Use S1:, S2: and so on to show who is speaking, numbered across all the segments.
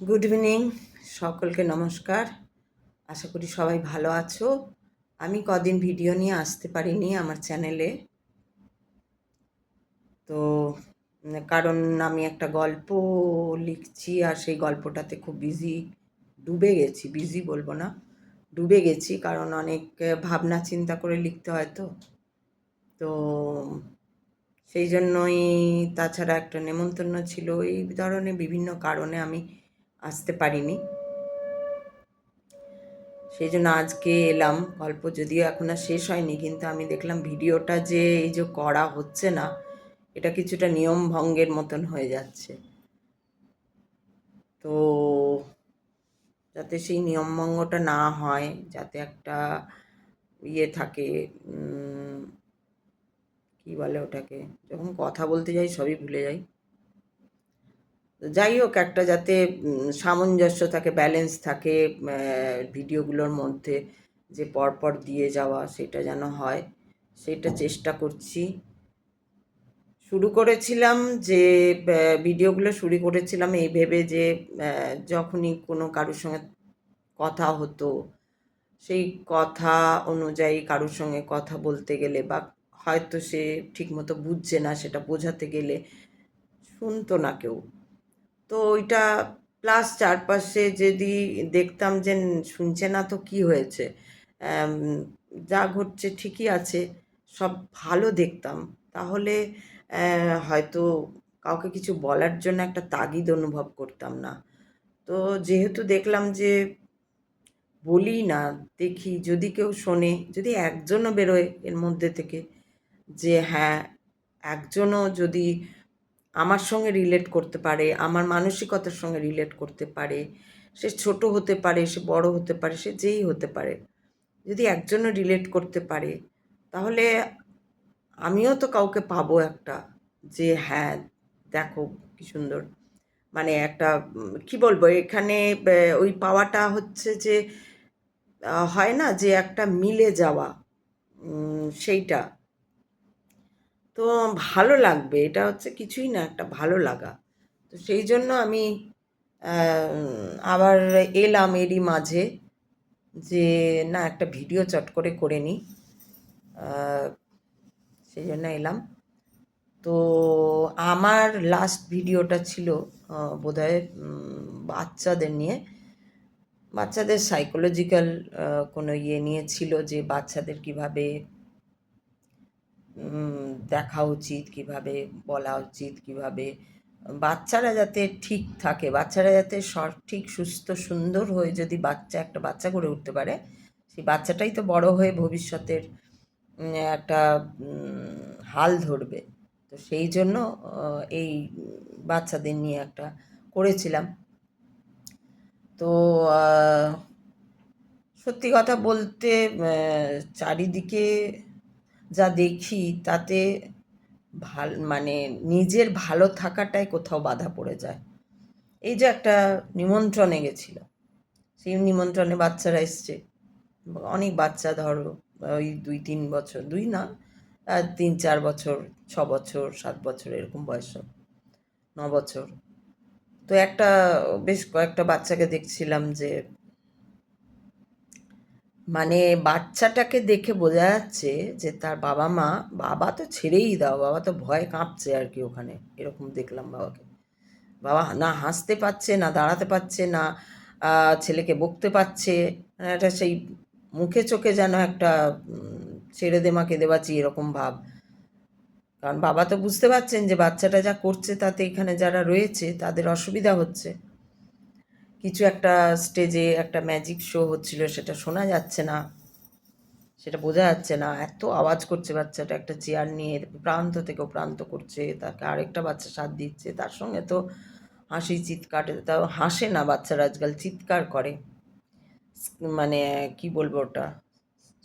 S1: Good evening সকলকে নমস্কার। আশা করি সবাই ভালো আছো। আমি কদিন ভিডিও নিয়ে আসতে পারিনি আমার চ্যানেলে। তো, কারণ আমি একটা গল্প লিখছি আর সেই গল্পটাতে খুব বিজি ডুবে গেছি বিজি বলব না, ডুবে গেছি কারণ অনেক ভাবনা চিন্তা করে লিখতে হয় তো। তো, সেই জন্যই তাছাড়া একটা নেমন্তন্ন ছিল। এই ধরনের বিভিন্ন কারণে আমি আসতে পারিনি। সেই জন্য আজকে এলাম। গল্প যদিও এখন আর শেষ হয়নি, কিন্তু আমি দেখলাম ভিডিওটা যে এই যে করা হচ্ছে না, এটা কিছুটা নিয়ম ভঙ্গের মতন হয়ে যাচ্ছে। তো যাতে সেই নিয়ম ভঙ্গটা না হয়, যাতে একটা ইয়ে থাকে কি বলে ওটাকে? যখন কথা বলতে যাই সবই ভুলে যাই। যাই হোক একটা যাতে সামঞ্জস্য থাকে ব্যালেন্স থাকে ভিডিওগুলোর মধ্যে যে পরপর দিয়ে যাওয়া সেটা যেন হয়, সেটা চেষ্টা করছি। শুরু করেছিলাম যে ভিডিওগুলো শুরু করেছিলাম এই ভেবে যে যখনই কোনো কারোর সঙ্গে কথা হতো, সেই কথা অনুযায়ী কারোর সঙ্গে কথা বলতে গেলে বা হয়তো সে ঠিকমতো বুঝছে না সেটা বোঝাতে গেলে শুনতো না কেউ। তো ওইটা প্লাস চারপাশে যদি দেখতাম যে শুনছে না তো কি হয়েছে? যা ঘটছে ঠিকই আছে, সব ভালো দেখতাম। তাহলে হয়তো কাউকে কিছু বলার জন্য একটা তাগিদ অনুভব করতাম না। তো যেহেতু দেখলাম যে বলি না, দেখি যদি কেউ শোনে, যদি একজনও বেরোয় এর মধ্যে থেকে যে হ্যাঁ একজনও যদি আমার সঙ্গে রিলেট করতে পারে, আমার মানসিকতার সঙ্গে রিলেট করতে পারে, সে ছোট হতে পারে, সে বড় হতে পারে, সে যেই হতে পারে। যদি একজনও রিলেট করতে পারে, তাহলে আমিও তো কাউকে পাবো একটা যে হ্যাঁ দেখো কি সুন্দর। মানে একটা কি বলব, এখানে ওই পাওয়াটা হচ্ছে যে হয় না যে, একটা মিলে যাওয়া সেইটা। তো ভালো লাগবে। এটা হচ্ছে কিছুই না, একটা ভালো লাগা। তো সেই জন্য আমি আবার এলাম এরই মাঝে যে, না, একটা ভিডিও চট করে করে নিই সেই জন্য এলাম। তো আমার লাস্ট ভিডিওটা ছিল বোধহয় বাচ্চাদের নিয়ে। বাচ্চাদের সাইকোলজিক্যাল কোনো ইয়ে নিয়ে ছিল যে, বাচ্চাদের কীভাবে দেখা উচিত, কীভাবে বলা উচিত, কীভাবে, বাচ্চারা যাতে ঠিক থাকে, বাচ্চারা যাতে সঠিক সুস্থ, সুন্দর হয়ে যদি বাচ্চা, একটা বাচ্চা গড়ে উঠতে পারে, সেই বাচ্চাটাই তো বড় হয়ে ভবিষ্যতের একটা হাল ধরবে। তো সেই জন্য এই বাচ্চাদের নিয়ে একটা করেছিলাম। তো সত্যি কথা বলতে চারিদিকে যা দেখি তাতে ভালো মানে নিজের ভালো থাকাটাই কোথাও বাধা পড়ে যায়। এই যে একটা নিমন্ত্রণে গেছিল। সেই নিমন্ত্রণে বাচ্চারা এসছে। অনেক বাচ্চা ধরো, ওই দুই, তিন বছর, দুই না তিন, চার বছর, ছ বছর, সাত বছর এরকম বয়স ন বছর। তো একটা, বেশ কয়েকটা বাচ্চাকে দেখছিলাম যে মানে বাচ্চাটাকে দেখে বোঝা যাচ্ছে যে তার বাবা মা, বাবা তো ছেড়েই দাও, বাবা তো ভয় কাঁপছে আর কি ওখানে, এরকম দেখলাম বাবাকে। বাবা না হাসতে পারছে, না দাঁড়াতে পারছে, না ছেলেকে বকতে পারছে, একটা সেই মুখে চোখে যেন একটা ছেড়ে দে মাকে দেবাচ্ছি এরকম ভাব। কারণ বাবা তো বুঝতে পারছেন যে বাচ্চাটা যা করছে তাতে এখানে যারা রয়েছে তাদের অসুবিধা হচ্ছে। কিছু একটা স্টেজে একটা ম্যাজিক শো হচ্ছিল, সেটা শোনা যাচ্ছে না। সেটা বোঝা যাচ্ছে না। এত আওয়াজ করছে বাচ্চাটা একটা চেয়ার নিয়ে, প্রান্ত থেকে প্রান্ত করছে, তাকে আরেকটা বাচ্চা সাথ দিচ্ছে। তার সঙ্গে তো হাসি চিৎকার, তাও হাসে না বাচ্চারা আজকাল, চিৎকার করে। মানে কি বলব ওটা?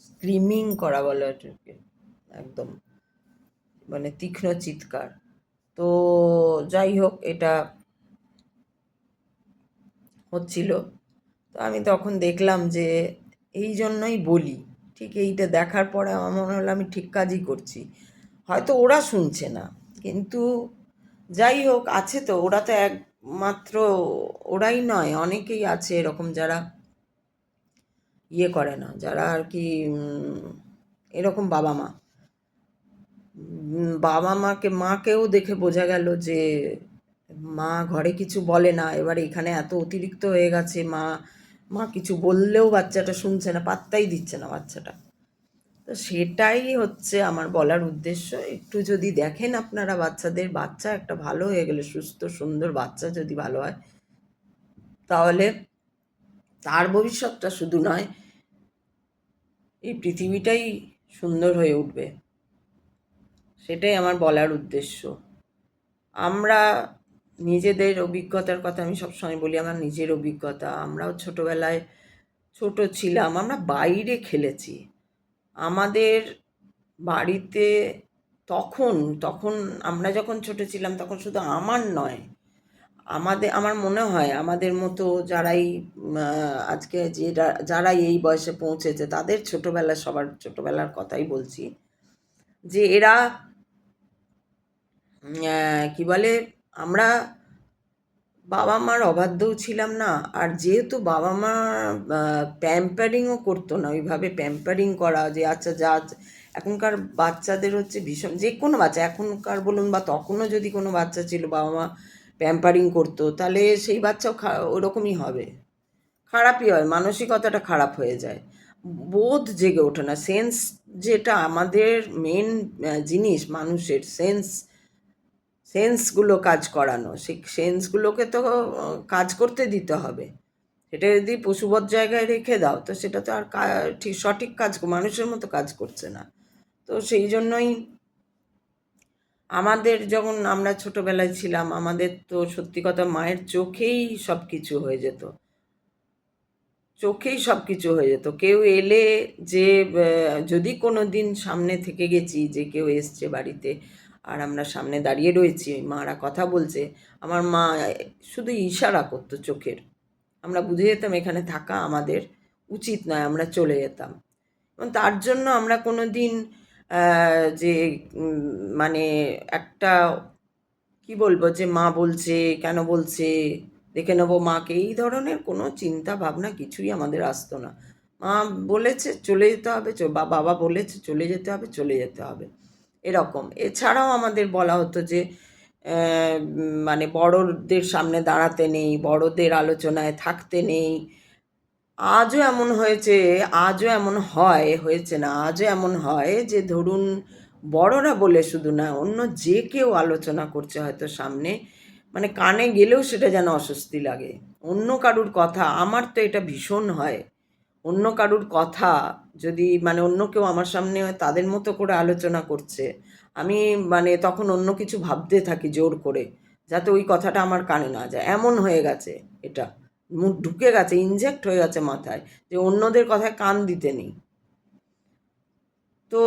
S1: স্ক্রিমিং করা বলে একদম। মানে তীক্ষ্ণ চিৎকার। তো যাই হোক, এটা হচ্ছিল। তো আমি তখন দেখলাম যে এই জন্যই বলি, ঠিক এইটা দেখার পরে আমার মনে হলো আমি ঠিক কাজই করছি। হয়তো ওরা শুনছে না, কিন্তু যাই হোক, আছে তো, ওরা তো একমাত্র ওরাই নয়, অনেকেই আছে এরকম যারা ইয়ে করে না, যারা আর কি এরকম বাবা মা। বাবা মাকে, মাকেও দেখে বোঝা গেল যে মা ঘরে কিছু বলে না। এবার এখানে এত অতিরিক্ত হয়ে গেছে মা। মা কিছু বললেও বাচ্চাটা শুনছে না, পাত্তাই দিচ্ছে না বাচ্চাটা। তো সেটাই হচ্ছে আমার বলার উদ্দেশ্য। একটু যদি দেখেন আপনারা বাচ্চাদের, বাচ্চা একটা ভালো হয়ে গেলে, সুস্থ, সুন্দর বাচ্চা যদি ভালো হয়, তাহলে তার ভবিষ্যৎটা শুধু নয়, এই পৃথিবীটাই সুন্দর হয়ে উঠবে। সেটাই আমার বলার উদ্দেশ্য। আমরা নিজেদের অভিজ্ঞতার কথা আমি সবসময় বলি, আমার নিজের অভিজ্ঞতা। আমরাও ছোটোবেলায় ছোট ছিলাম, আমরা বাইরে খেলেছি। আমাদের বাড়িতে তখন তখন আমরা যখন ছোট ছিলাম, তখন শুধু আমার নয়, আমাদের, আমার মনে হয় আমাদের মতো যারাই আজকে যে যারাই এই বয়সে পৌঁছেছে, তাদের ছোটবেলা সবার ছোটবেলার কথাই বলছি। যে এরা কি বলে? আমরা বাবা মার অবাধ্যও ছিলাম না, আর যেহেতু বাবা মা প্যাম্পারিংও করতো না ওইভাবে প্যাম্পারিং করা যে আচ্ছা যা এখনকার বাচ্চাদের হচ্ছে ভীষণ, যে কোনো বাচ্চা, এখনকার বলুন বা তখনও যদি কোনো বাচ্চা ছিল বাবা মা প্যাম্পারিং করতো, তাহলে সেই বাচ্চাও ওরকমই হবে। খারাপই হয়, মানসিকতাটা খারাপ হয়ে যায়। বোধ জেগে ওঠে না সেন্স যেটা আমাদের মেন জিনিস, মানুষের সেন্স সেন্সগুলো কাজ করানো সেই সেন্সগুলোকে তো কাজ করতে দিতে হবে। সেটা যদি পশুবধ জায়গায় রেখে দাও, তো সেটা তো আর ঠিক, সঠিক কাজ, মানুষের মতো কাজ করছে না। তো সেই জন্যই আমাদের যখন আমরা ছোটোবেলায় ছিলাম, আমাদের তো সত্যি কথা মায়ের চোখেই সব কিছু হয়ে যেত। চোখেই সব কিছু হয়ে যেত। কেউ এলে যে যদি কোনো দিন সামনে থেকে গেছি যে কেউ এসছে বাড়িতে আর আমরা সামনে দাঁড়িয়ে রয়েছি, মারা কথা বলছে। আমার মা শুধু ইশারা করতো চোখের। আমরা বুঝে যেতাম এখানে থাকা আমাদের উচিত নয়, আমরা চলে যেতাম। এবং তার জন্য আমরা কোনো দিন যে মানে একটা, কি বলব, যে মা বলছে, কেন বলছে, দেখে নেব মাকে, এই ধরনের কোনো চিন্তা ভাবনা কিছুই আমাদের আসতো না। মা বলেছে, চলে যেতে হবে বা, বাবা বলেছে, চলে যেতে হবে, চলে যেতে হবে। এরকম। এছাড়াও আমাদের বলা হতো যে মানে বড়দের সামনে দাঁড়াতে নেই, বড়দের আলোচনায় থাকতে নেই। আজও এমন হয়েছে, আজও এমন হয়, হয়েছে না, আজও এমন হয় যে, ধরুন বড়রা বলে শুধু না, অন্য যে কেউ আলোচনা করছে হয়তো সামনে মানে কানে গেলেও সেটা যেন অস্বস্তি লাগে। অন্য কারুর কথা, আমার তো এটা ভীষণ হয়। অন্য কারুর কথা যদি মানে অন্য কেউ আমার সামনে তাদের মতো করে আলোচনা করছে, আমি মানে তখন অন্য কিছু ভাবতে থাকি জোর করে, যাতে ওই কথাটা আমার কানে না যায়। এমন হয়ে গেছে এটা। মুখ ঢুকে গেছে ইনজেক্ট হয়ে গেছে মাথায় যে অন্যদের কথায় কান দিতে নেই। তো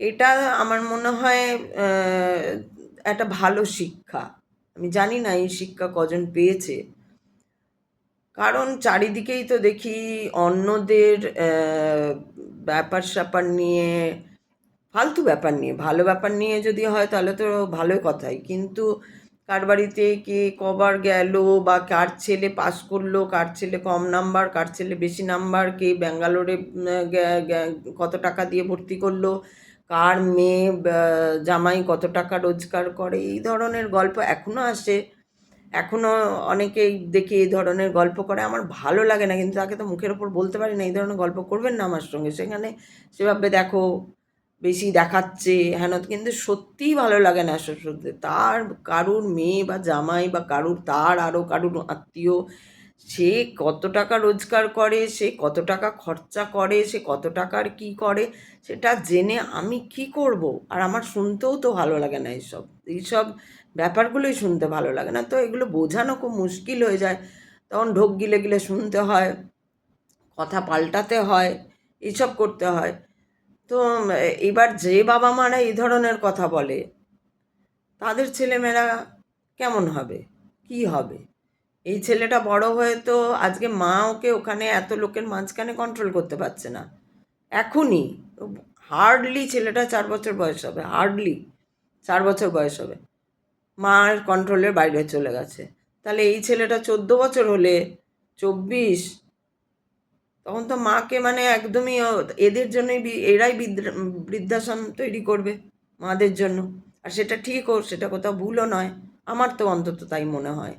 S1: এটা আমার মনে হয় একটা ভালো শিক্ষা। আমি জানি না এই শিক্ষা কজন পেয়েছে। কারণ চারিদিকেই তো দেখি অন্যদের ব্যাপার স্যাপার নিয়ে, ফালতু ব্যাপার নিয়ে, ভালো ব্যাপার নিয়ে যদি হয় তাহলে তো ভালোই কথাই। কিন্তু কার বাড়িতে কে কবার গেল বা কার ছেলে পাস করল, কার ছেলে কম নাম্বার, কার ছেলে বেশি নাম্বার, কে ব্যাঙ্গালোরে কত টাকা দিয়ে ভর্তি করল, কার মেয়ে জামাই কত টাকা রোজগার করে, এই ধরনের গল্প এখনও আসে। এখনও অনেকেই দেখি এই ধরনের গল্প করে। আমার ভালো লাগে না, কিন্তু তাকে তো মুখের ওপর বলতে পারি না, এই ধরনের গল্প করবেন না আমার সঙ্গে। সেখানে সেভাবে দেখো, বেশি দেখাচ্ছে, হেন কিন্তু সত্যিই ভালো লাগে না শুনতে। তার কারুর মেয়ে বা জামাই বা কারুর, তার আরও কারুর আত্মীয়, সে কত টাকা রোজগার করে, সে কত টাকা খরচা করে, সে কত টাকার কি করে, সেটা জেনে আমি কি করব? আর আমার শুনতেও তো ভালো লাগে না এইসব। এইসব ব্যাপারগুলোই শুনতে ভালো লাগে না। তো এগুলো বোঝানো খুব মুশকিল হয়ে যায়। তখন ঢোক গিলে গিলে শুনতে হয়, কথা পাল্টাতে হয় এইসব করতে হয়। তো এবার যে বাবা মারা এই ধরনের কথা বলে, তাদের ছেলেমেয়েরা কেমন হবে? কি হবে? এই ছেলেটা বড় হয়ে তো আজকে মা ওকে ওখানে এত লোকের মাঝখানে কন্ট্রোল করতে পারছে না। এখনই হার্ডলি ছেলেটা চার বছর বয়স হবে, হার্ডলি চার বছর বয়স হবে। মার কন্ট্রোলের বাইরে চলে গেছে। তাহলে এই ছেলেটা চোদ্দ বছর হলে, চব্বিশ, তখন তো মাকে মানে একদমই এদের জন্যই এরাই বৃদ্ধ- বৃদ্ধাশ্রম তৈরি করবে মাদের জন্য। আর সেটা ঠিকও সেটা কোথাও ভুলও নয়। আমার তো অন্তত তাই মনে হয়।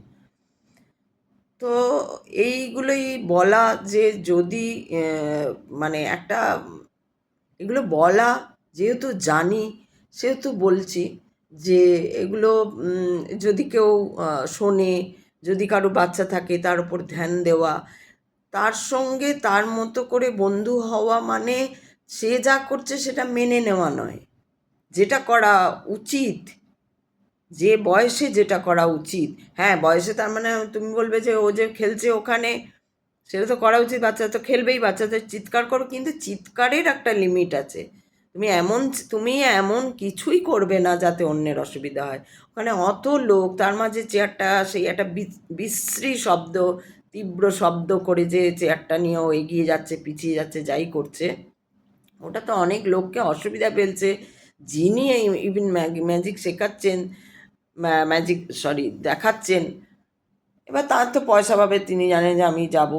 S1: তো এইগুলোই বলা যে যদি মানে একটা, এগুলো বলা, যেহেতু জানি, সেহেতু বলছি যে এগুলো যদি কেউ শোনে, যদি কারও বাচ্চা থাকে তার উপর ধ্যান দেওয়া, তার সঙ্গে তার মতো করে বন্ধু হওয়া মানে সে যা করছে সেটা মেনে নেওয়া নয়। যেটা করা উচিত, যে বয়সে যেটা করা উচিত। হ্যাঁ বয়সে তার মানে তুমি বলবে যে ও যে খেলছে ওখানে, সেটা তো করা উচিত। বাচ্চা তো খেলবেই, বাচ্চাদের চিৎকার করো, কিন্তু চিৎকারের একটা লিমিট আছে। তুমি এমন তুমি এমন কিছুই করবে না যাতে অন্যের অসুবিধা হয়। ওখানে অত লোক, তার মাঝে চেয়ারটা, সেই একটা বিশ্রী শব্দ, তীব্র শব্দ করে যে চেয়ারটা নিয়ে ও এগিয়ে যাচ্ছে, পিছিয়ে যাচ্ছে, যাই করছে। ওটা তো অনেক লোককে অসুবিধা ফেলছে। যিনি ইভিন ম্যাজিক শেখাচ্ছেন ম্যাজিক, সরি, দেখাচ্ছেন এবার তার তো পয়সা পাবে, তিনি জানেন যে আমি যাব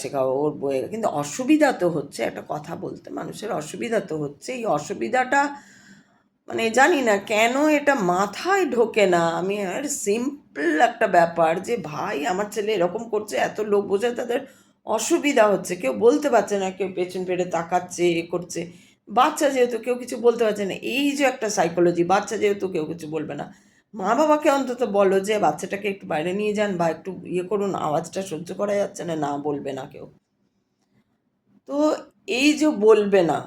S1: শেখাবো ওর বইয়ে। কিন্তু অসুবিধা তো হচ্ছে, একটা কথা বলতে, মানুষের অসুবিধা তো হচ্ছে। এই অসুবিধাটা মানে জানি না কেন এটা মাথায় ঢোকে না। আমি, আর সিম্পল একটা ব্যাপার যে, ভাই, আমার ছেলে এরকম করছে, এত লোক বোঝে তাদের অসুবিধা হচ্ছে। কেউ বলতে পারছে না, কেউ পেছন ফেরে তাকাচ্ছে, এ করছে। বাচ্চা যেহেতু কেউ কিছু বলতে পারছে না, এই যে একটা সাইকোলজি বাচ্চা যেহেতু কেউ কিছু বলবে না। মা বাবাকে অন্তত বলো যে, বাচ্চাটাকে একটু বাইরে নিয়ে যান বা একটু ইয়ে করুন, আওয়াজটা সহ্য করা যাচ্ছে না না বলবে না কেউ। তো এই যে বলবে না,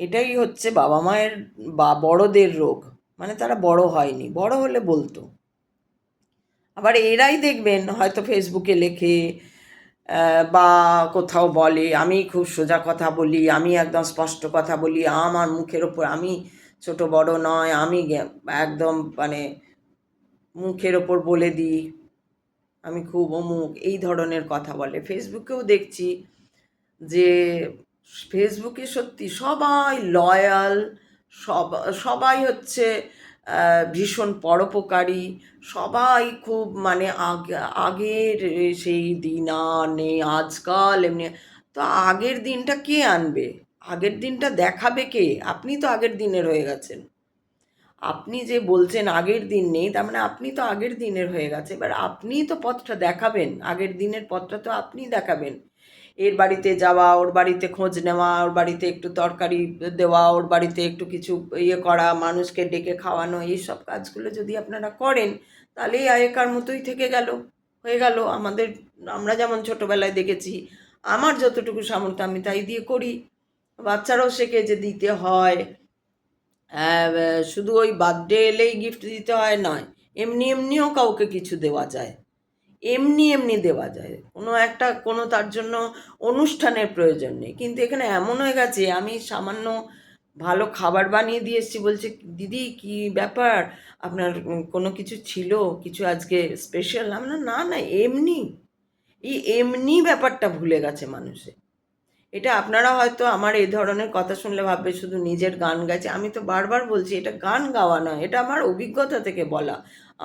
S1: এটাই হচ্ছে বাবা মায়ের বা বড়দের রোগ। মানে তারা বড় হয়নি, বড় হলে বলতো। আবার এরাই দেখবেন, হয়তো ফেসবুকে লেখে বা কোথাও বলে, আমি খুব সোজা কথা বলি, আমি একদম স্পষ্ট কথা বলি, আমার মুখের ওপর, আমি ছোট বড় নয়, আমি একদম মানে মুখের ওপর বলে দিই, আমি খুব অমুক, এই ধরনের কথা বলে। ফেসবুকেও দেখছি যে ফেসবুকে সত্যি সবাই লয়াল সব, সবাই হচ্ছে ভীষণ পরোপকারী, সবাই খুব মানে আগ- আগের সেই দিন আর নেই আজকাল, এমনি। তো আগের দিনটা কে আনবে? আগের দিনটা দেখাবে কে? আপনি তো আগের দিনের হয়ে গেছেন। আপনি যে বলছেন আগের দিন নেই, তার মানে আপনি তো আগের দিনের হয়ে গেছে। এবার আপনিই তো পথটা দেখাবেন। আগের দিনের পথটা তো আপনিই দেখাবেন। এর বাড়িতে যাওয়া, ওর বাড়িতে খোঁজ নেওয়া, ওর বাড়িতে একটু তরকারি দেওয়া, ওর বাড়িতে একটু কিছু ইয়ে করা, মানুষকে ডেকে খাওয়ানো এইসব কাজগুলো যদি আপনারা করেন তাহলেই আগেকার মতোই থেকে গেল। হয়ে গেল। আমাদের, আমরা যেমন ছোটোবেলায় দেখেছি, আমার যতটুকু সামর্থ্য আমি তাই দিয়ে করি। বাচ্চারাও শেখে যে দিতে হয়। শুধু ওই বার্থডে এলেই গিফট দিতে হয় নয়, এমনি এমনিও কাউকে কিছু দেওয়া যায়। এমনি এমনি দেওয়া যায়। কোনো একটা, কোনো তার জন্য অনুষ্ঠানের প্রয়োজন নেই। কিন্তু এখানে এমন হয়ে গেছে, আমি সামান্য ভালো খাবার বানিয়ে দিয়ে এসেছি, বলছে, দিদি, কি ব্যাপার? আপনার কোনো কিছু ছিল? কিছু আজকে স্পেশাল আমরা না না, এমনি। এই এমনি ব্যাপারটা ভুলে গেছে মানুষে। এটা আপনারা হয়তো আমার এই ধরনের কথা শুনলে ভাববে, শুধু নিজের গান গাইছে। আমি তো বারবার বলছি, এটা গান গাওয়া নয়, এটা আমার অভিজ্ঞতা থেকে বলা।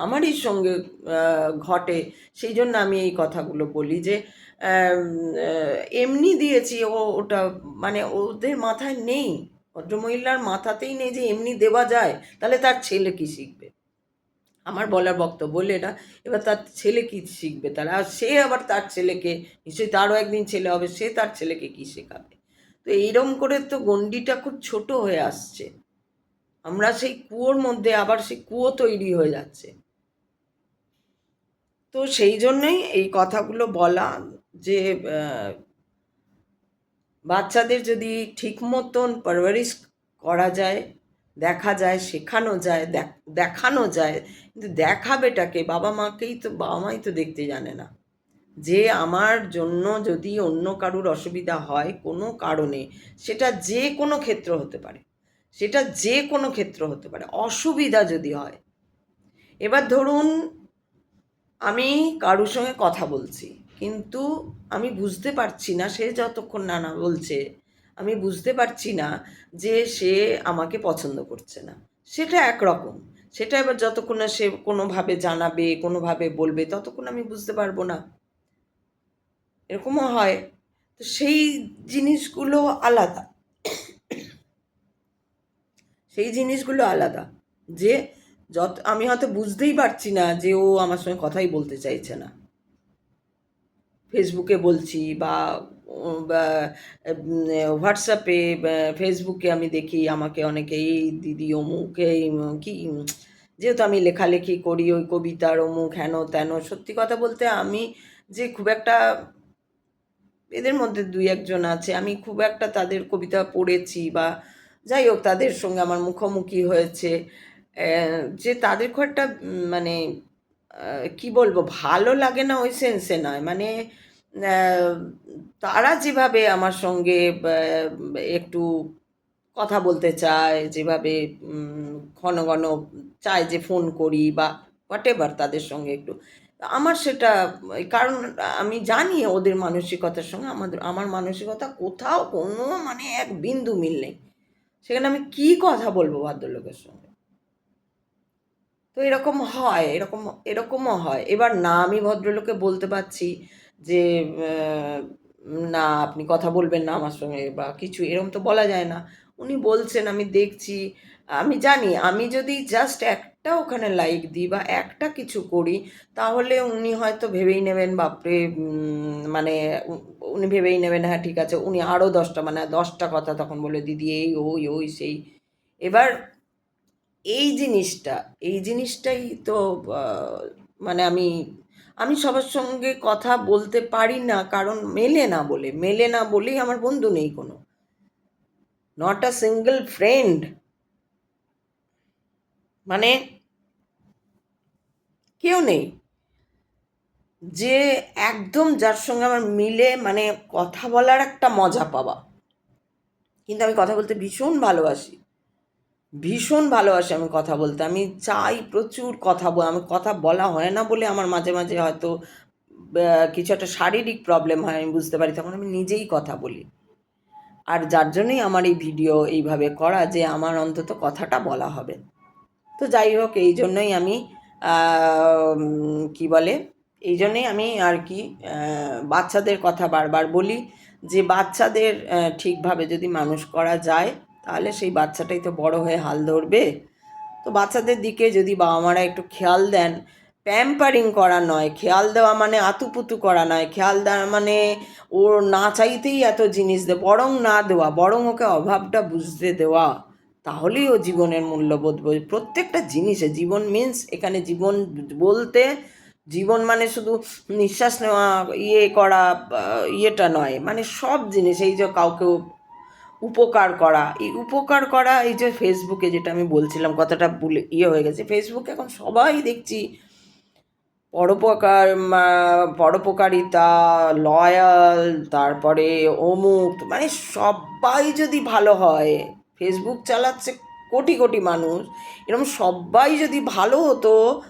S1: আমারই সঙ্গে ঘটে। সেই জন্য আমি এই কথাগুলো বলি যে এমনি দিয়েছি, ও, ওটা মানে ওদের মাথায় নেই। ভদ্রমহিলার মাথাতেই নেই যে এমনি দেওয়া যায়। তাহলে তার ছেলে কি শিখবে? আমার বলার বক্তব্য বললে এটা। এবার তার ছেলে কি শিখবে তাহলে আর সে আবার তার ছেলেকে, নিশ্চয়ই তারও একদিন ছেলে হবে, সে তার ছেলেকে কি শেখাবে? তো এইরকম করে তো গণ্ডিটা খুব ছোট হয়ে আসছে। আমরা সেই কুয়োর মধ্যে আবার সেই কুয়ো তৈরি হয়ে যাচ্ছে। তো সেই জন্যই এই কথাগুলো বলা যে বাচ্চাদের যদি ঠিক মতন পারভারিশ করা যায় দেখা যায়, শেখানো যায়, দেখ- দেখানো যায়। কিন্তু দেখাবেটাকে বাবা মাকেই তো, বাবা মাই তো দেখতে জানে না। যে আমার জন্য যদি অন্য কারুর অসুবিধা হয় কোনো কারণে, সেটা যে কোনো ক্ষেত্র হতে পারে। সেটা যে কোনো ক্ষেত্র হতে পারে, অসুবিধা যদি হয়। এবার ধরুন, আমি কারুর সঙ্গে কথা বলছি, কিন্তু আমি বুঝতে পারছি না, সে যতক্ষণ না না বলছে আমি বুঝতে পারছি না যে সে আমাকে পছন্দ করছে না। সেটা একরকম। সেটা এবার যতক্ষণ না সে কোনোভাবে জানাবে, কোনোভাবে বলবে, ততক্ষণ আমি বুঝতে পারব না। এরকমও হয়। তো সেই জিনিসগুলো আলাদা। সেই জিনিসগুলো আলাদা। যে যত, আমি হয়তো বুঝতেই পারছি না যে ও আমার সঙ্গে কথাই বলতে চাইছে না। ফেসবুকে বলছি বা বা, হোয়াটসঅ্যাপে ফেসবুকে আমি দেখি আমাকে অনেকে এই দিদি অমুক এই কি? যেহেতু আমি লেখালেখি করি ওই কবিতার অমুক হেন তেন সত্যি কথা বলতে আমি যে খুব একটা এদের মধ্যে দুই একজন আছে আমি খুব একটা তাদের কবিতা পড়েছি বা যাই হোক তাদের সঙ্গে আমার মুখোমুখি হয়েছে। যে তাদের খুব একটা মানে কি বলব ভালো লাগে না ওই সেন্সে নয়। মানে তারা যেভাবে আমার সঙ্গে একটু কথা বলতে চায়, যেভাবে ঘন ঘন চায় যে ফোন করি বা হোয়াট এভার তাদের সঙ্গে একটু, আমার সেটা, কারণ আমি জানি ওদের মানসিকতার সঙ্গে আমাদের, আমার মানসিকতা কোথাও কোনো মানে এক বিন্দু মিল নেই। সেখানে আমি কি কথা বলব ভদ্রলোকের সঙ্গে? তো এরকম হয়, এরকম, এরকমও হয়। এবার না আমি ভদ্রলোকে বলতে পারছি যে না, আপনি কথা বলবেন না আমার সঙ্গে বা কিছু এরকম তো বলা যায় না। উনি বলছেন, আমি দেখছি, আমি জানি, আমি যদি জাস্ট একটা ওখানে লাইক দিই বা একটা কিছু করি, তাহলে উনি হয়তো ভেবেই নেবেন, বাপরে মানে উনি ভেবেই নেবেন হ্যাঁ ঠিক আছে, উনি আরও দশটা মানে দশটা কথা তখন বলে, দিদি, এই, ওই ওই, সেই। এবার এই জিনিসটা, এই জিনিসটাই তো মানে আমি আমি সবার সঙ্গে কথা বলতে পারি না, কারণ মেলে না বলে। মেলে না বলেই আমার বন্ধু নেই কোনো। নট আ সিঙ্গেল ফ্রেন্ড মানে কেউ নেই। যে একদম যার সঙ্গে আমার মিলে মানে কথা বলার একটা মজা পাওয়া। কিন্তু আমি কথা বলতে ভীষণ ভালোবাসি। ভীষণ ভালোবাসি আমি কথা বলতে। আমি চাই প্রচুর কথা বল, আমি কথা বলা হয় না বলে আমার মাঝে মাঝে হয়তো কিছু একটা শারীরিক প্রবলেম হয়, আমি বুঝতে পারি, তখন আমি নিজেই কথা বলি। আর যার জন্যই আমার এই ভিডিও এইভাবে করা যে আমার অন্তত কথাটা বলা হবে। তো যাই হোক, এই জন্যই আমি কি বলে, এই জন্যই আমি আর কি বাচ্চাদের কথা বারবার বলি যে বাচ্চাদের ঠিকভাবে যদি মানুষ করা যায় তাহলে সেই বাচ্চাটাই তো বড় হয়ে হাল ধরবে। তো বাচ্চাদের দিকে যদি বাবা মারা একটু খেয়াল দেন প্যাম্পারিং করা নয়, খেয়াল দেওয়া মানে আতুপুতু করা নয়, খেয়াল দেওয়া মানে ওর না চাইতেই এত জিনিস দে, বরং না দেওয়া, বরং ওকে অভাবটা বুঝতে দেওয়া, তাহলেই ও জীবনের মূল্যবোধ বোঝে। প্রত্যেকটা জিনিসে জীবন মিন্স এখানে জীবন বলতে জীবন মানে শুধু নিঃশ্বাস নেওয়া ইয়ে করা ইয়েটা নয় মানে সব জিনিস, এই যে কাউকে উপকার করা। এই উপকার করা, এই যে ফেসবুকে যেটা আমি বলছিলাম, কথাটা ভুলে ইয়ে হয়ে গেছে। ফেসবুকে এখন সবাই দেখছি পরোপকার পরোপকারিতা, লয়াল, তারপরে অমুক মানে সবাই যদি ভালো হয়, ফেসবুক চালাচ্ছে কোটি কোটি মানুষ, এরকম সবাই যদি ভালো হতো,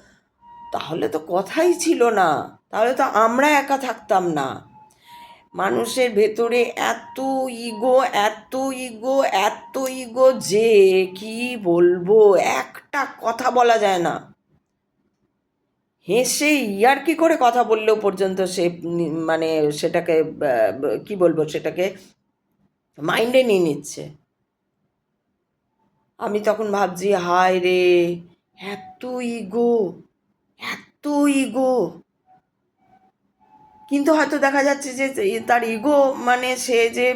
S1: তাহলে তো কথাই ছিল না। তাহলে তো আমরা একা থাকতাম না। মানুষের ভেতরে এত ইগো এত ইগো এত ইগো যে কি বলব? একটা কথা বলা যায় না। হেসে ইয়ার্কি করে কথা বললেও পর্যন্ত সে মানে সেটাকে কি বলব সেটাকে মাইন্ডে নিয়ে নিচ্ছে। আমি তখন ভাবছি হায় রে এত ইগো এত ইগো কিন্তু হয়তো দেখা যাচ্ছে যে তার ইগো মানে সে যে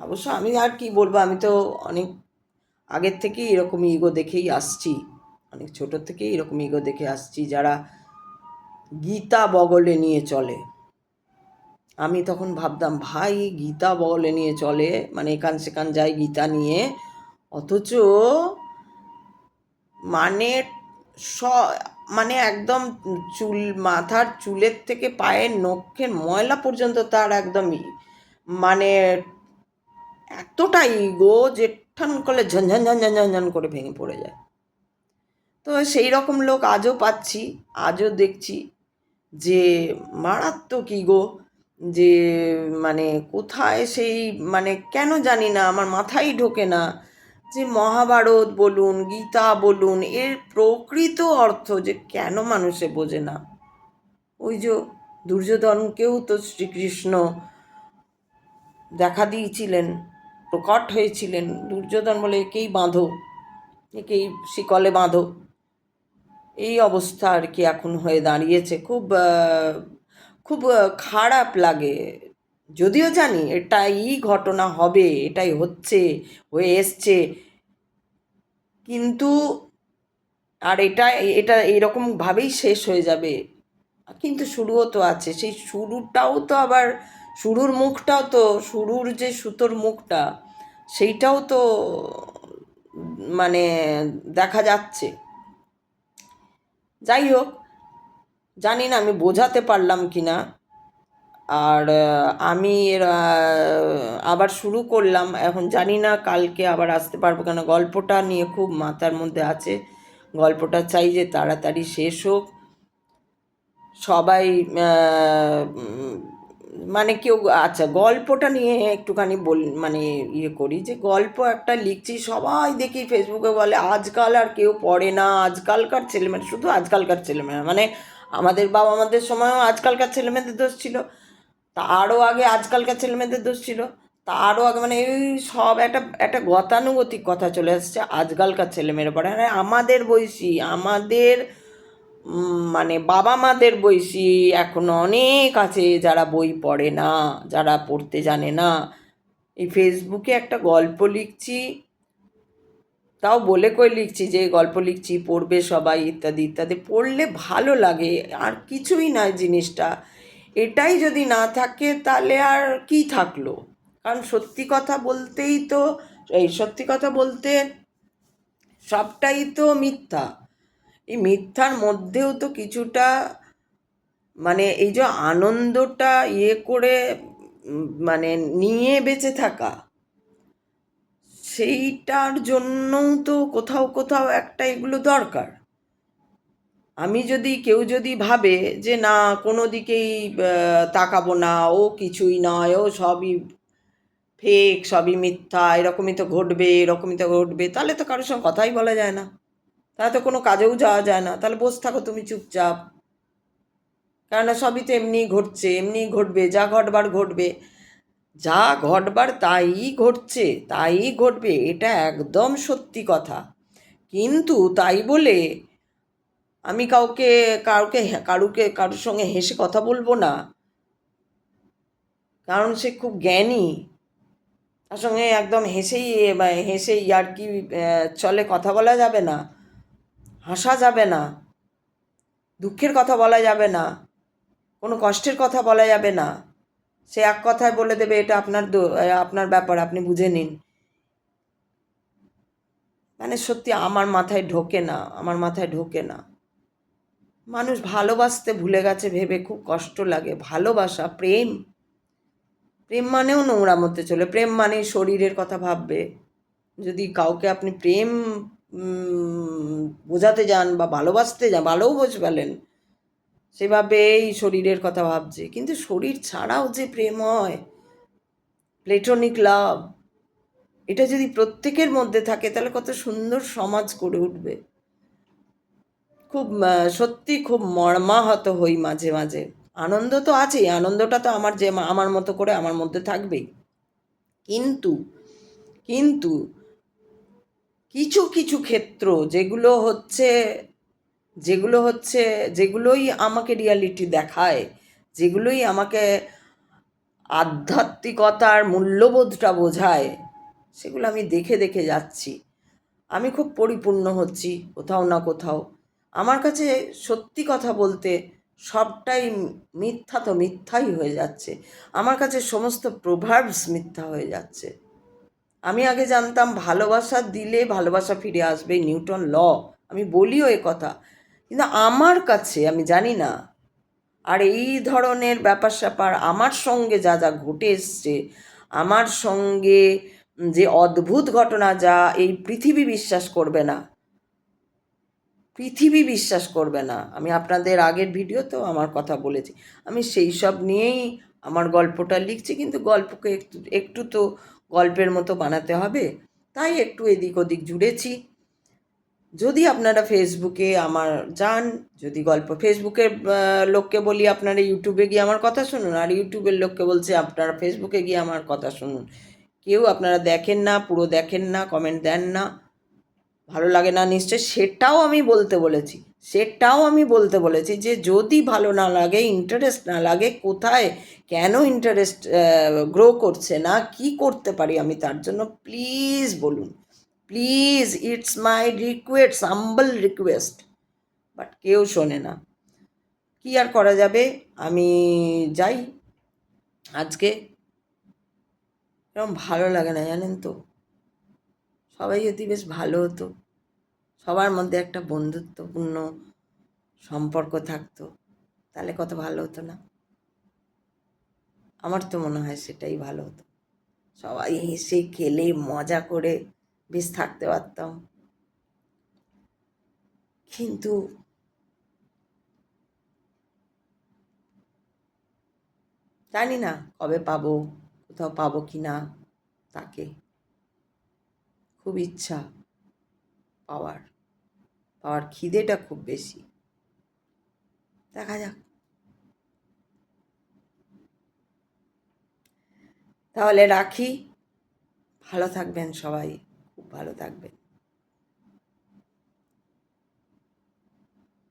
S1: অবশ্য আমি আর কি বলব, আমি তো অনেক আগের থেকেই এরকম ইগো দেখেই আসছি। অনেক ছোটোর থেকেই এরকম ইগো দেখে আসছি যারা গীতা বগলে নিয়ে চলে। আমি তখন ভাবতাম, ভাই, গীতা বগলে নিয়ে চলে মানে এখান সেখান যায় গীতা নিয়ে। অথচ মানে স মানে একদম চুল, মাথার চুলের থেকে পায়ের নখের ময়লা পর্যন্ত তার একদম ই- মানে এতটা ইগো যে ঠান করলে ঝনঝন ঝনঝন ঝনঝন করে ভেঙে পড়ে যায়। তো সেই রকম লোক আজও পাচ্ছি, আজও দেখছি যে মারাত্মক ইগো যে মানে কোথায় সেই মানে কেন জানি না, আমার মাথায় ঢোকে না। যে মহাভারত বলুন, গীতা বলুন, এর প্রকৃত অর্থ যে কেন মানুষে বোঝে না? ওই যে দুর্যোধনকেও তো শ্রীকৃষ্ণ দেখা দিয়েছিলেন, প্রকট হয়েছিলেন। দুর্যোধন বলে, একেই বাঁধো, একেই শিকলে বাঁধো। এই অবস্থা আর কি এখন হয়ে দাঁড়িয়েছে। খুব খুব খারাপ লাগে যদিও জানি এটাই ঘটনা হবে, এটাই হচ্ছে, হয়ে এসছে। কিন্তু আর এটা এটা এইরকমভাবেই শেষ হয়ে যাবে। কিন্তু শুরুও তো আছে। সেই শুরুটাও তো আবার, শুরুর মুখটাও তো, শুরুর যে সুতোর মুখটা, সেইটাও তো মানে দেখা যাচ্ছে। যাই হোক, জানি না আমি বোঝাতে পারলাম কি না আর আমি এর, আবার শুরু করলাম। এখন জানি না কালকে আবার আসতে পারব কেন। গল্পটা নিয়ে খুব মাথার মধ্যে আছে। গল্পটা চাই যে তাড়াতাড়ি শেষ হোক। সবাই মানে কেউ আচ্ছা গল্পটা নিয়ে একটুখানি বল মানে ইয়ে করি যে গল্প একটা লিখছি সবাই দেখি ফেসবুকে বলে আজকাল আর কেউ পড়ে না। আজকালকার ছেলেমেয়ে শুধু আজকালকার ছেলেমেয়েরা মানে আমাদের বাবা আমাদের সময়ও আজকালকার ছেলেমেয়েদের দোষ ছিল। তারও আগে আজকালকার ছেলেমেয়েদের দোষ ছিল। তারও আগে মানে এই সব একটা একটা গতানুগতিক কথা চলে আসছে আজকালকার ছেলেমেয়েরা পড়ে আরে আমাদের বয়সী, আমাদের মানে বাবা মাদের বয়সী এখনও অনেক আছে যারা বই পড়ে না, যারা পড়তে জানে না। এই ফেসবুকে একটা গল্প লিখছি, তাও বলে কই লিখছি যে গল্প লিখছি, পড়বে সবাই ইত্যাদি ইত্যাদি। পড়লে ভালো লাগে, আর কিছুই নয় জিনিসটা। এটাই যদি না থাকে, তাহলে আর কি থাকল? কারণ সত্যি কথা বলতেই তো, এই সত্যি কথা বলতে সবটাই তো মিথ্যা। এই মিথ্যার মধ্যেও তো কিছুটা মানে এই যে আনন্দটা ইয়ে করে মানে নিয়ে বেঁচে থাকা, সেইটার জন্যও তো কোথাও কোথাও একটা এগুলো দরকার। আমি যদি কেউ যদি ভাবে যে, না, কোনো দিকেই তাকাবো না, ও কিছুই নয়, ও সবই ফেক সবই মিথ্যা, এরকমই তো ঘটবে, এরকমই তো ঘটবে, তাহলে তো কারোর সঙ্গে কথাই বলা যায় না। তাহলে তো কোনো কাজেও যাওয়া যায় না। তাহলে বসে থাকো তুমি চুপচাপ। কেননা সবই তো এমনি ঘটছে এমনি ঘটবে, যা ঘটবার ঘটবে। যা ঘটবার তাই ঘটছে, তাই ঘটবে, এটা একদম সত্যি কথা। কিন্তু তাই বলে আমি কাউকে কাউকে, কারুকে, কারোর সঙ্গে হেসে কথা বলব না। কারণ সে খুব জ্ঞানী। তার সঙ্গে একদম হেসেই হেসেই আর কি চলে কথা বলা যাবে না। হাসা যাবে না। দুঃখের কথা বলা যাবে না। কোনো কষ্টের কথা বলা যাবে না। সে এক কথায় বলে দেবে, এটা আপনার আপনার ব্যাপার, আপনি বুঝে নিন। মানে সত্যি আমার মাথায় ঢোকে না, আমার মাথায় ঢোকে না। মানুষ ভালোবাসতে ভুলে গেছে, ভেবে খুব কষ্ট লাগে। ভালোবাসা, প্রেম। প্রেম মানেও নোংরা মধ্যে চলে। প্রেম মানে শরীরের কথা ভাববে। যদি কাউকে আপনি প্রেম বোঝাতে যান বা ভালোবাসতে যান, ভালোও বোঝবেলেন সেভাবে এই শরীরের কথা ভাবছে। কিন্তু শরীর ছাড়াও যে প্রেম হয় প্লেটনিক লাভ এটা যদি প্রত্যেকের মধ্যে থাকে, তাহলে কত সুন্দর সমাজ গড়ে উঠবে। খুব সত্যি খুব মর্মাহত হই মাঝে মাঝে। আনন্দ তো আছেই, আনন্দটা তো আমার যে, আমার মতো করে আমার মধ্যে থাকবেই। কিন্তু কিন্তু কিছু কিছু ক্ষেত্র যেগুলো হচ্ছে যেগুলো হচ্ছে, যেগুলোই আমাকে রিয়ালিটি দেখায়, যেগুলোই আমাকে আধ্যাত্মিকতার মূল্যবোধটা বোঝায়, সেগুলো আমি দেখে দেখে যাচ্ছি। আমি খুব পরিপূর্ণ হচ্ছি কোথাও না কোথাও। আমার কাছে সত্যি কথা বলতে সবটাই মিথ্যা তো মিথ্যাই হয়ে যাচ্ছে। আমার কাছে সমস্ত প্রভাবস মিথ্যা হয়ে যাচ্ছে। আমি আগে জানতাম ভালোবাসা দিলে ভালোবাসা ফিরে আসবে নিউটন ল। আমি বলিও এ কথা। কিন্তু আমার কাছে, আমি জানি না। আর এই ধরনের ব্যাপার স্যাপার আমার সঙ্গে যা যা ঘটে এসছে, আমার সঙ্গে যে অদ্ভুত ঘটনা যা এই পৃথিবী বিশ্বাস করবে না পৃথিবী বিশ্বাস করবে না। আমি আপনাদের আগের ভিডিওতেও আমার কথা বলেছি। আমি সেই সব নিয়েই আমার গল্পটা লিখছি, কিন্তু গল্পকে একটু একটু তো গল্পের মতো বানাতে হবে। তাই একটু এদিক ওদিক জুড়েছি। যদি আপনারা ফেসবুকে আমার যান, যদি গল্প ফেসবুকের লোককে বলি আপনারা ইউটিউবে গিয়ে আমার কথা শুনুন, আর ইউটিউবের লোককে বলছে আপনারা ফেসবুকে গিয়ে আমার কথা শুনুন। কেউ আপনারা দেখেন না, পুরো দেখেন না কমেন্ট দেন না। ভালো লাগে না নিশ্চয়? সেটাও আমি বলতে বলেছি। সেটাও আমি বলতে বলেছি যে যদি ভালো না লাগে ইন্টারেস্ট না লাগে, কোথায়, কেন ইন্টারেস্ট গ্রো করছে না, কি করতে পারি আমি তার জন্য প্লিজ বলুন। Please it's my request humble request but কেউ শোনে না। কি আর করা যাবে? আমি যাই। আজকে এরকম ভালো লাগে না, জানেন তো? সবাই যদি বেশ ভালো হতো, সবার মধ্যে একটা বন্ধুত্বপূর্ণ সম্পর্ক থাকতো, তাহলে কত ভালো হতো না? আমার তো মনে হয় সেটাই ভালো হতো। সবাই হেসে খেলে, মজা করে বেশ থাকতে পারতাম। কিন্তু জানি না কবে পাবো, কোথাও পাবো কি না তাকে। খুব ইচ্ছা পাওয়ার পাওয়ার খিদেটা খুব বেশি। দেখা যাক। তাহলে রাখি। ভালো থাকবেন সবাই। খুব ভালো থাকবেন।